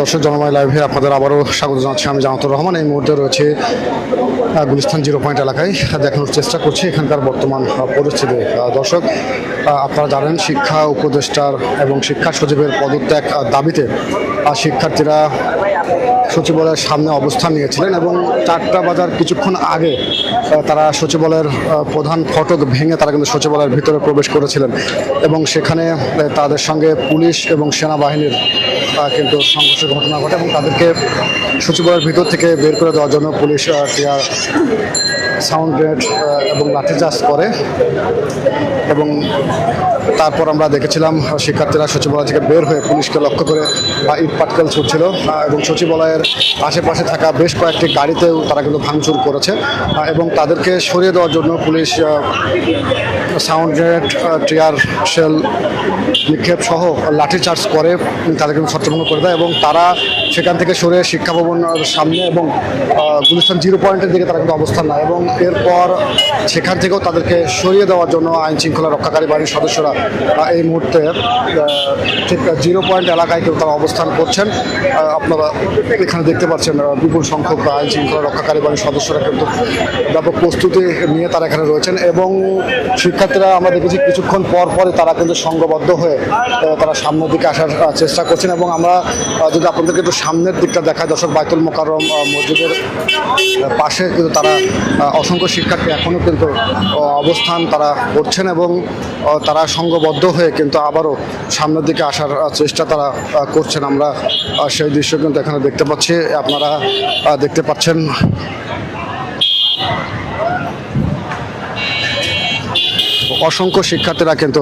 দর্শক জনময় লাইভে আপনাদের আবারও স্বাগত জানাচ্ছি। আমি জানাতুর রহমান। এই মুহূর্তে রয়েছে গুলিস্তান জিরো পয়েন্ট এলাকায় দেখানোর চেষ্টা করছি এখানকার বর্তমান পরিস্থিতি। দর্শক আপনারা জানেন, শিক্ষা উপদেষ্টার এবং শিক্ষা সচিবের পদত্যাগ দাবিতে শিক্ষার্থীরা সচিবালয়ের সামনে অবস্থান নিয়েছিলেন এবং চারটা বাজার কিছুক্ষণ আগে তারা সচিবালয়ের প্রধান ফটক ভেঙে তারা কিন্তু সচিবালয়ের ভিতরে প্রবেশ করেছিলেন এবং সেখানে তাদের সঙ্গে পুলিশ এবং সেনাবাহিনীর কিন্তু সংঘর্ষের ঘটনা ঘটে এবং তাদেরকে সচিবালয়ের ভিতর থেকে বের করে দেওয়ার জন্য পুলিশ টিয়ার সাউন্ড গ্রেড এবং লাঠিচার্জ করে এবং তারপর আমরা দেখেছিলাম শিক্ষার্থীরা সচিবালয় থেকে বের হয়ে পুলিশকে লক্ষ্য করে ইট পাটকেল ছুটছিল। এবং সচিবালয়ের আশেপাশে থাকা বেশ কয়েকটি গাড়িতেও তারা কিন্তু ভাঙচুর করেছে। এবং তাদেরকে সরিয়ে দেওয়ার জন্য police sound grenade tear shell, নিক্ষেপ সহ লাঠিচার্জ করে তাদেরকে ছত্রভঙ্গ করে দেয় এবং তারা সেখান থেকে সরে শিক্ষা ভবনের সামনে এবং গুলিস্তান জিরো পয়েন্টের দিকে তারা কিন্তু অবস্থান নেয় এবং এরপর সেখান থেকেও তাদেরকে সরিয়ে দেওয়ার জন্য আইন শৃঙ্খলা রক্ষাকারী বাহিনীর সদস্যরা এই মুহূর্তে ঠিক জিরো পয়েন্ট এলাকায় কেউ তারা অবস্থান করছেন। আপনারা এখানে দেখতে পাচ্ছেন বিপুল সংখ্যক আইন শৃঙ্খলা রক্ষাকারী বাহিনীর সদস্যরা কিন্তু ব্যাপক প্রস্তুতি নিয়ে তারা এখানে রয়েছেন এবং শিক্ষার্থীরা আমরা দেখেছি কিছুক্ষণ পর পরে তারা কিন্তু সংঘবদ্ধ হয়ে তারা সামনের দিকে আসার চেষ্টা করছেন এবং আমরা যদি আপনাদেরকে একটু সামনের দিকটা দেখায় দর্শক বাইতুল মোকাররম আহ, মসজিদের পাশে কিন্তু তারা অসংখ্য শিক্ষার্থী এখনও কিন্তু অবস্থান তারা করছেন এবং তারা সংঘবদ্ধ হয়ে কিন্তু আবারও সামনের দিকে আসার চেষ্টা তারা করছেন। আমরা সেই দৃশ্য কিন্তু এখানে দেখতে পাচ্ছি। আপনারা দেখতে পাচ্ছেন। অসংখ্য শিক্ষার্থীরা কিন্তু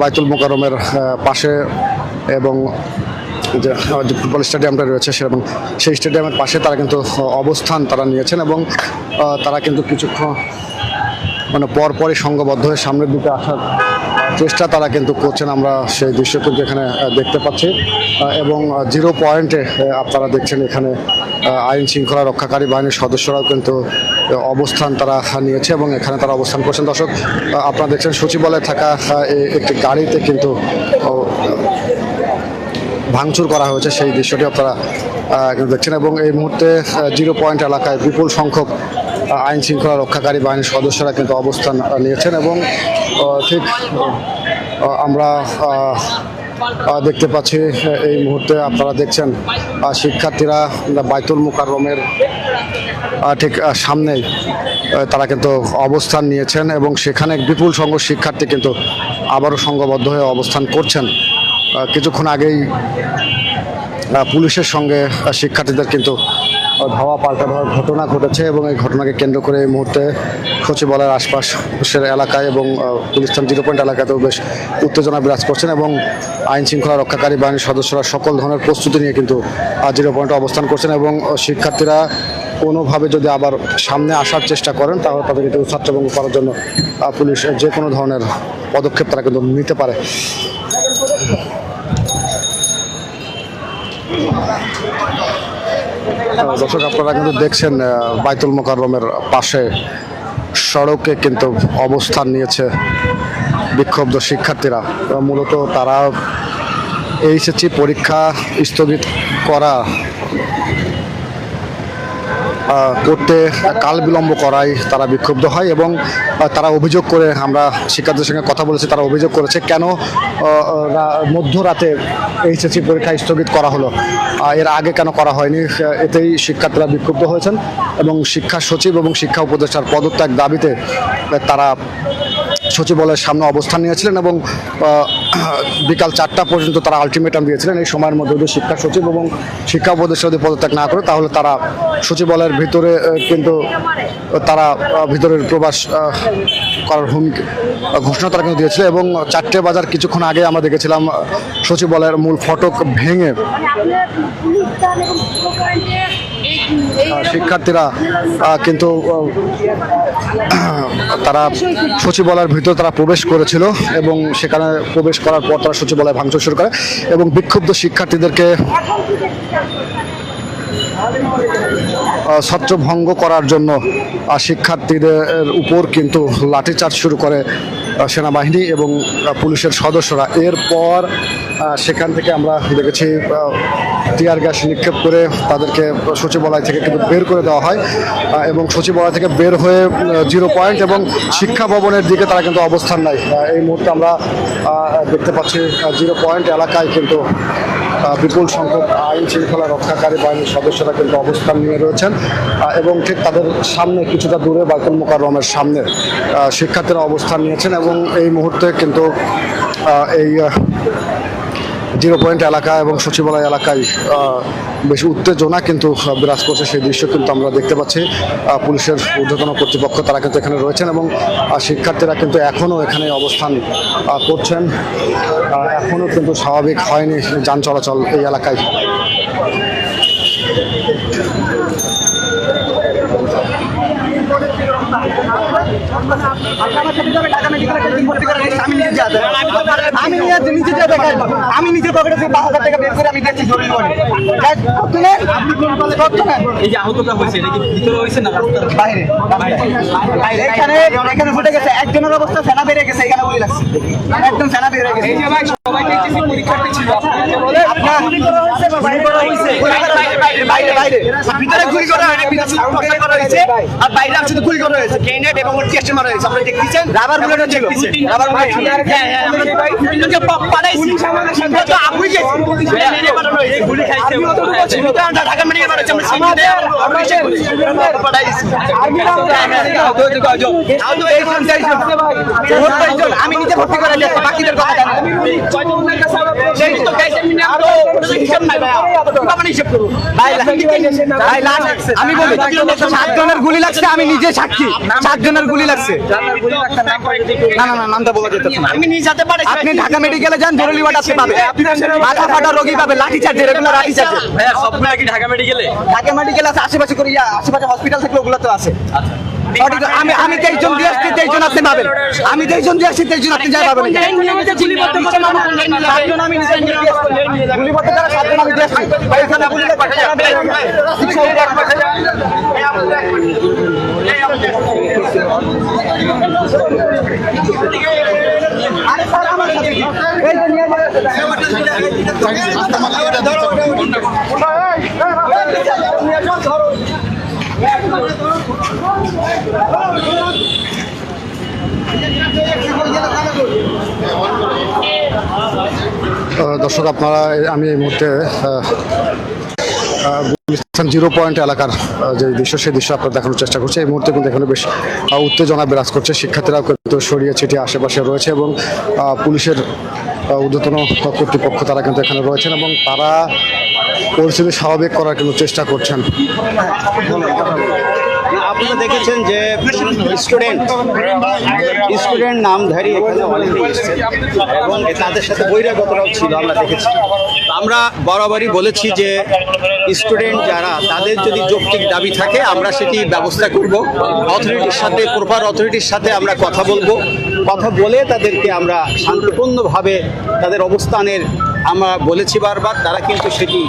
বাইতুল মোকারমের পাশে এবং যে ফুটবল স্টেডিয়ামটা রয়েছে সে, এবং সেই স্টেডিয়ামের পাশে তারা কিন্তু অবস্থান তারা নিয়েছেন এবং তারা কিন্তু কিছুক্ষণ মানে পরপরই সংঘবদ্ধ হয়ে সামনের দিকে আসার চেষ্টা তারা কিন্তু করছেন, আমরা সেই দৃশ্য এখানে দেখতে পাচ্ছি। এবং জিরো পয়েন্টে আপনারা দেখছেন এখানে আইন শৃঙ্খলা রক্ষাকারী বাহিনীর সদস্যরাও কিন্তু অবস্থান তারা নিয়েছে এবং এখানে তারা অবস্থান করছেন। দর্শক আপনারা দেখছেন সচিবালয়ে থাকা একটি গাড়িতে কিন্তু ভাঙচুর করা হয়েছে। সেই দৃশ্যটি আপনারা দেখছেন এবং এই মুহূর্তে জিরো পয়েন্ট এলাকায় বিপুল সংখ্যক আইন শৃঙ্খলা রক্ষাকারী বাহিনীর সদস্যরা কিন্তু অবস্থান নিয়েছেন এবং ঠিক আমরা দেখতে পাচ্ছি এই মুহূর্তে আপনারা দেখছেন শিক্ষার্থীরা বাইতুল মুকাররমের ঠিক সামনেই তারা কিন্তু অবস্থান নিয়েছেন এবং সেখানে বিপুল সংখ্যক শিক্ষার্থী কিন্তু আবারও সংঘবদ্ধ হয়ে অবস্থান করছেন। কিছুক্ষণ আগেই পুলিশের সঙ্গে শিক্ষার্থীদের কিন্তু ধাওয়া পাল্টা দেওয়ার ঘটনা ঘটেছে এবং এই ঘটনাকে কেন্দ্র করে এই মুহূর্তে সচিবালয়ের আশপাশের এলাকায় এবং গুলিস্তান জিরো পয়েন্ট এলাকাতেও বেশ উত্তেজনা বিরাজ করছেন এবং আইন শৃঙ্খলা রক্ষাকারী বাহিনীর সদস্যরা সকল ধরনের প্রস্তুতি নিয়ে কিন্তু জিরো পয়েন্টে অবস্থান করছেন এবং শিক্ষার্থীরা কোনোভাবে যদি আবার সামনে আসার চেষ্টা করেন, তাহলে তাদের কিন্তু ছাত্রভঙ্গ করার জন্য পুলিশ যে কোনো ধরনের পদক্ষেপ তারা কিন্তু নিতে পারে। দর্শক, আপনারা কিন্তু দেখছেন বাইতুল মোকাররমের পাশে সড়কে কিন্তু অবস্থান নিয়েছে বিক্ষুব্ধ শিক্ষার্থীরা। মূলত তারা এইচএসসি পরীক্ষা স্থগিত করা করতে কাল বিলম্ব করায় তারা বিক্ষুব্ধ হয় এবং তারা অভিযোগ করে আমরা শিক্ষার্থীদের সঙ্গে কথা বলেছি, তারা অভিযোগ করেছে কেন মধ্যরাতে এইচএসসি পরীক্ষা স্থগিত করা হলো। এর আগে কেন করা হয়নি এতেই শিক্ষার্থীরা বিক্ষুব্ধ হয়েছেন এবং শিক্ষা সচিব এবং শিক্ষা উপদেষ্টার পদত্যাগ দাবিতে তারা সচিবালয়ের সামনে অবস্থান নিয়েছিলেন এবং বিকাল চারটা পর্যন্ত তারা আলটিমেটাম দিয়েছিলেন। এই সময়ের মধ্যে যদি শিক্ষা সচিব এবং শিক্ষা উপদেষ্টা যদি পদত্যাগ না করে, তাহলে তারা সচিবালয়ের ভিতরে কিন্তু তারা ভিতরের প্রবাস করার হুমকি, ঘোষণা তারা কিন্তু দিয়েছিল এবং চারটে বাজার কিছুক্ষণ আগে আমরা দেখেছিলাম সচিবালয়ের মূল ফটক ভেঙে শিক্ষার্থীরা কিন্তু তারা সচিবালয়ের ভিতর তারা প্রবেশ করেছিল এবং সেখানে প্রবেশ করার পর তারা সচিবালয় ভাঙচুর শুরু করে এবং বিক্ষুব্ধ শিক্ষার্থীদেরকে ছত্রভঙ্গ করার জন্য শিক্ষার্থীদের উপর কিন্তু লাঠিচার্জ শুরু করে সেনাবাহিনী এবং পুলিশের সদস্যরা। এরপর সেখান থেকে আমরা দেখেছি টিয়ার গ্যাস নিক্ষেপ করে তাদেরকে সচিবালয় থেকে কিন্তু বের করে দেওয়া হয় এবং সচিবালয় থেকে বের হয়ে জিরো পয়েন্ট এবং শিক্ষা ভবনের দিকে তারা কিন্তু অবস্থান নেয়। এই মুহূর্তে আমরা দেখতে পাচ্ছি জিরো পয়েন্ট এলাকায় কিন্তু বিপুল সংখ্যক আইন শৃঙ্খলা রক্ষাকারী বাহিনীর সদস্যরা কিন্তু অবস্থান নিয়ে রয়েছেন। এবং ঠিক তাদের সামনে কিছুটা দূরে বাইকুল মোকাররমের সামনে শিক্ষার্থীরা অবস্থান নিয়েছেন এবং এই মুহূর্তে কিন্তু এই জিরো পয়েন্ট এলাকা এবং সচিবালয় এলাকায় বেশি উত্তেজনা কিন্তু বিরাজ করছে সেই দৃশ্য কিন্তু আমরা দেখতে পাচ্ছি। পুলিশের ঊর্ধ্বতন কর্তৃপক্ষ তারা কিন্তু এখানে রয়েছেন এবং শিক্ষার্থীরা কিন্তু এখনও এখানে অবস্থান করছেন। এখনও কিন্তু স্বাভাবিক হয়নি যান চলাচল এই এলাকায়। আমি নিয়ে নিজে দিয়ে দেখাই আমি নিজে পকেটে থেকে পাঁচ হাজার টাকা বের করে আমি দেখছি জরুরি করে আপনি কোন কত নেন? এই যে আহতটা হয়েছে এটা কি ভিতরে হয়েছে না বাইরে। বাইরে। এখানে এখানে ফুটে গেছে। একজনের অবস্থা ফেনা বেড়ে গেছে এখানে গুলি লাগছে। একদম ফেনা বেড়ে গেছে। এই যে ভাই সবাই দেখতেছি পরীক্ষার্থী ছিল আপনার বাইরে বাইরে ভিতরে গুলি করা হয়নি ভিতরে গুলি করা হয়েছে আর বাইরে শুধু গুলি করা হয়েছে গ্রেনেড এবং টেস্ট মারা হয়েছে আপনারা দেখতেছেন রাবার বুলেট ছিল রাবার বুলেট ছিল হ্যাঁ হ্যাঁ তিনজনকে পাঠাইছি তো আমি গেছি গুলি খাইছে ঢাকা মেডিকেল পাঠাইছি আমরা পাঠাইছি আমি নিজে ভর্তি করে বাকিদের কথা আমি বলি সাতজনের গুলি লাগছে আমি নিজে সাক্ষী। সাতজনের গুলি লাগছে। না না না নামটা বলা যেতে না আমি নিজে যেতে পারি আপনি ঢাকা মেডিকেলে যান জরুরি ওয়ার্ড আপনি পাবেন। মাথা ফাটা রোগী পাবে লাঠি চার্জ রেগুলার লাঠি চার্জ। কি ঢাকা মেডিকেলে ঢাকা মেডিকেল আছে আশেপাশে করে আশেপাশে হসপিটাল থাকলে ওগুলো তো আছে। সঠিক, আমি আমি তেইশজন দিয়ে আসছি তেইশজন আপনি পাবেন। আমি তেইশজন দিয়ে আসছি তেইশজন আপনি যাই পাবেন সাতজন আমি নিজে নিয়ে দিয়ে আসছি। গুলিবদ্ধ করা সাতজন আমি দিয়ে আসছি। ভাই, এখানে গুলি আরে স্যার, আমার সাথে কি? এই যে নিয়ে আহ, দর্শক, আপনারা আমি এই মুহূর্তে জিরো পয়েন্ট এলাকার যে দৃশ্য, সেই দৃশ্য আপনারা দেখানোর চেষ্টা করছে। এই মুহূর্তে কিন্তু এখানে বেশ উত্তেজনা বিরাজ করছে। শিক্ষার্থীরাও কিন্তু সরিয়ে ছিটিয়ে আশেপাশে রয়েছে এবং পুলিশের ঊর্ধ্বতন কর্তৃপক্ষ তারা কিন্তু এখানে রয়েছেন এবং তারা পরিস্থিতি স্বাভাবিক করার কিন্তু চেষ্টা করছেন। আপনারা দেখেছেন যে স্টুডেন্ট স্টুডেন্ট নামধারী এখানে অনেকে এসেছেন। এবং তাদের সাথে বহিরাগতরাও ছিল, আমরা দেখেছি। আমরা বরাবরই বলেছি যে স্টুডেন্ট যারা, তাদের যদি যৌক্তিক দাবি থাকে, আমরা সেটি ব্যবস্থা করব। অথরিটির সাথে, প্রপার অথরিটির সাথে আমরা কথা বলব। কথা বলে তাদেরকে আমরা শান্তিপূর্ণভাবে তাদের অবস্থানের আমরা বলেছি বারবার, তারা কিন্তু সেটি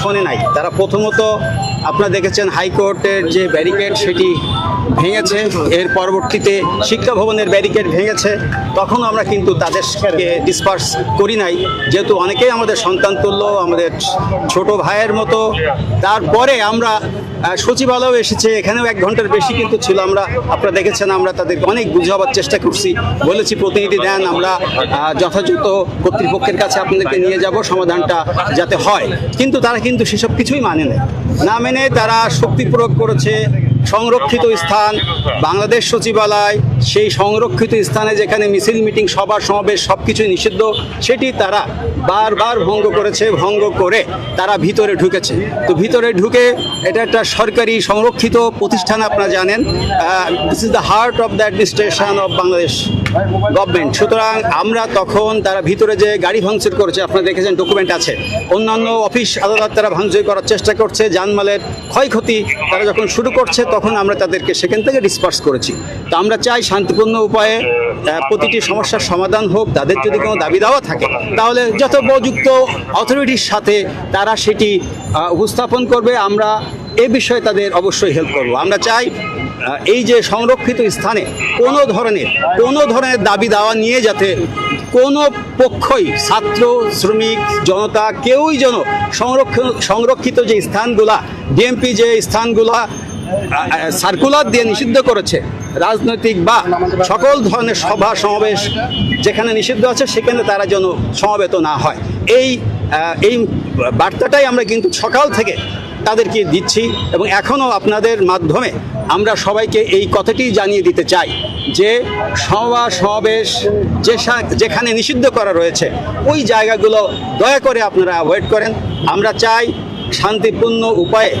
শোনে নাই। তারা প্রথমত আপনারা দেখেছেন হাইকোর্টের যে ব্যারিকেড সেটি ভেঙেছে। এর পরবর্তীতে শিক্ষা ভবনের ব্যারিকেড ভেঙেছে। তখন আমরা কিন্তু তাদেরকে ডিসপার্স করি নাই। যেহেতু অনেকেই আমাদের সন্তান তুল্য আমাদের ছোট ভাইয়ের মতো। তারপরে আমরা আহ, সচিবালয় এসেছে এখানেও এক ঘণ্টার বেশি কিন্তু ছিল। আমরা আপনারা দেখেছেন আমরা তাদেরকে অনেক বুঝাবার চেষ্টা করছি। বলেছি প্রতিনিধি দেন আমরা যথাযথ কর্তৃপক্ষের কাছে আপনাদেরকে নিয়ে যাব। সমাধানটা যাতে হয়। কিন্তু তারা কিন্তু সেসব কিছুই মানে নেয় না মেনে তারা শক্তি প্রয়োগ করেছে। সংরক্ষিত স্থান, বাংলাদেশ সচিবালয়, সেই সংরক্ষিত স্থানে যেখানে মিছিল, মিটিং, সভা, সমাবেশ সব কিছুই নিষিদ্ধ, সেটি তারা বারবার ভঙ্গ করেছে, ভঙ্গ করে তারা ভিতরে ঢুকেছে। তো ভিতরে ঢুকে এটা একটা সরকারি সংরক্ষিত প্রতিষ্ঠান, আপনারা জানেন। This is the heart of the administration of Bangladesh government সুতরাং আমরা তখন তারা ভিতরে যে গাড়ি ভাঙচুর করেছে, আপনারা দেখেছেন ডকুমেন্ট আছে। অন্যান্য অফিস, আদালত তারা ভাঙচুর করার চেষ্টা করছে জানমালের ক্ষয়ক্ষতি তারা যখন শুরু করছে তখন আমরা তাদেরকে সেখান থেকে ডিসপার্স করেছি। তো আমরা চাই শান্তিপূর্ণ উপায়ে প্রতিটি সমস্যার সমাধান হোক, তাদের যদি কোনো দাবি দাওয়া থাকে, তাহলে যত যথোপযুক্ত অথরিটির সাথে তারা সেটি উপস্থাপন করবে, আমরা এ বিষয়ে তাদের অবশ্যই হেল্প করব। আমরা চাই এই যে সংরক্ষিত স্থানে কোনো ধরনের কোনো ধরনের দাবি দাওয়া নিয়ে যাতে কোনো পক্ষই ছাত্র, শ্রমিক, জনতা, কেউই যেন সংরক্ষণ সংরক্ষিত যে স্থানগুলা ডিএমপি যে স্থানগুলা সার্কুলার দিয়ে নিষিদ্ধ করেছে। রাজনৈতিক বা সকল ধরনের সভা, সমাবেশ যেখানে নিষিদ্ধ আছে, সেখানে তারা যেন সমবেত না হয়। এই এই বার্তাটাই আমরা কিন্তু সকাল থেকে তাদেরকে দিচ্ছি এবং এখনও আপনাদের মাধ্যমে আমরা সবাইকে এই কথাটি জানিয়ে দিতে চাই যে সভা, সমাবেশ যে যেখানে নিষিদ্ধ করা রয়েছে, ওই জায়গাগুলো দয়া করে আপনারা অ্যাভয়েড করেন। আমরা চাই শান্তিপূর্ণ উপায়ে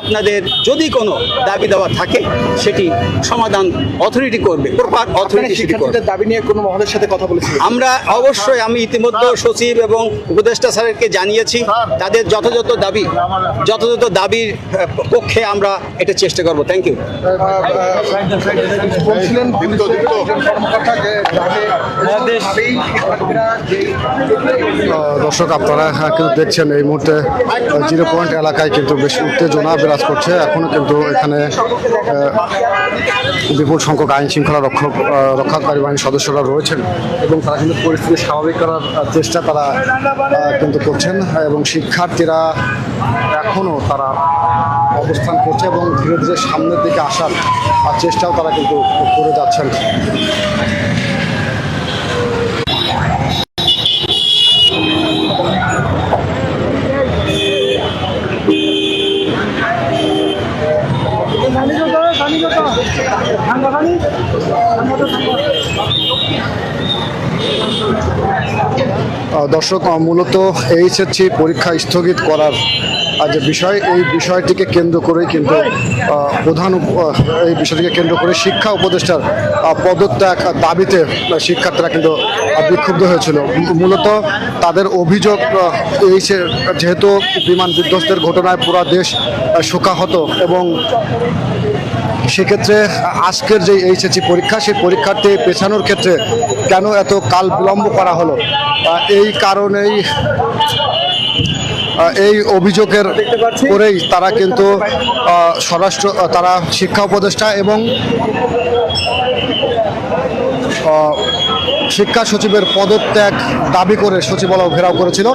আপনাদের যদি কোনো দাবি দেওয়া থাকে সেটি সমাধান অথরিটি করবে। প্রপার অথরিটি সেটি করবে। দাবি নিয়ে কোনো মহলের সাথে কথা বলেছিলেন? আমরা অবশ্যই আমি ইতিমধ্যে সচিব এবং উপদেষ্টা স্যারকে জানিয়েছি। তাদের যথাযথ দাবি যথাযথ দাবির পক্ষে আমরা এটা চেষ্টা করব। থ্যাংক ইউ বলছিলেন দর্শক আপনারা হ্যাঁ, কিন্তু দেখছেন এই মুহূর্তে জিরো পয়েন্ট এলাকায় কিন্তু বেশি উত্তেজনা বিরাজ করছে। এখনও কিন্তু এখানে বিপুল সংখ্যক আইন শৃঙ্খলা রক্ষক রক্ষাকারী বাহিনীর সদস্যরা রয়েছেন এবং তারা কিন্তু পরিস্থিতি স্বাভাবিক করার চেষ্টা তারা কিন্তু করছেন এবং শিক্ষার্থীরা এখনও তারা অবস্থান করছে এবং ধীরে ধীরে সামনের দিকে আসার চেষ্টাও তারা কিন্তু করে যাচ্ছেন। দর্শক মূলত এইচএসসি পরীক্ষা স্থগিত করার যে বিষয়, এই বিষয়টিকে কেন্দ্র করেই কিন্তু প্রধান এই বিষয়টিকে কেন্দ্র করে শিক্ষা উপদেষ্টার পদত্যাগ দাবিতে শিক্ষার্থীরা কিন্তু বিক্ষুব্ধ হয়েছিল। মূলত তাদের অভিযোগ এই যেহেতু বিমান বিধ্বস্তের ঘটনায় পুরো দেশ শোকাহত এবং সেক্ষেত্রে আজকের যে এইচএসি পরীক্ষা, সেই পরীক্ষার্থী পেছানোর ক্ষেত্রে কেন এত কাল বিলম্ব করা হলো? এই কারণেই এই অভিযোগের পরেই তারা কিন্তু স্বরাষ্ট্র তারা শিক্ষা উপদেষ্টা এবং শিক্ষা সচিবের পদত্যাগ দাবি করে সচিবালয় ঘেরাও করেছিল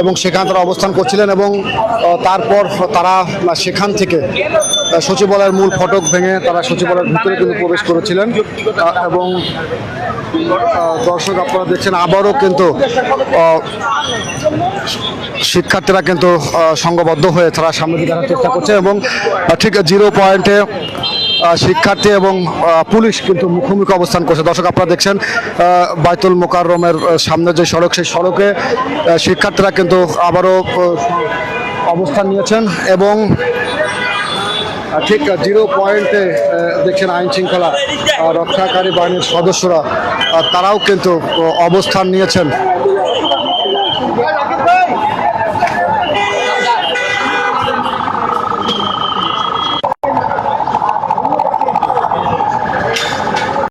এবং সেখানে তারা অবস্থান করছিলেন এবং তারপর তারা সেখান থেকে সচিবালয়ের মূল ফটক ভেঙে তারা সচিবালয়ের ভিতরে কিন্তু প্রবেশ করেছিলেন। এবং দর্শক আপনারা দেখছেন আবারও কিন্তু শিক্ষার্থীরা কিন্তু সংঘবদ্ধ হয়ে তারা সামনে দিকে চেষ্টা করছে এবং ঠিক জিরো পয়েন্টে শিক্ষার্থী এবং পুলিশ কিন্তু মুখোমুখি অবস্থান করছে। দর্শক, আপনারা দেখছেন বাইতুল মোকাররমের সামনে যে সড়ক, সেই সড়কে শিক্ষার্থীরা কিন্তু আবারও অবস্থান নিয়েছেন এবং ঠিক জিরো পয়েন্টে দেখছেন আইন শৃঙ্খলা রক্ষাকারী বাহিনীর সদস্যরা তারাও কিন্তু অবস্থান নিয়েছেন।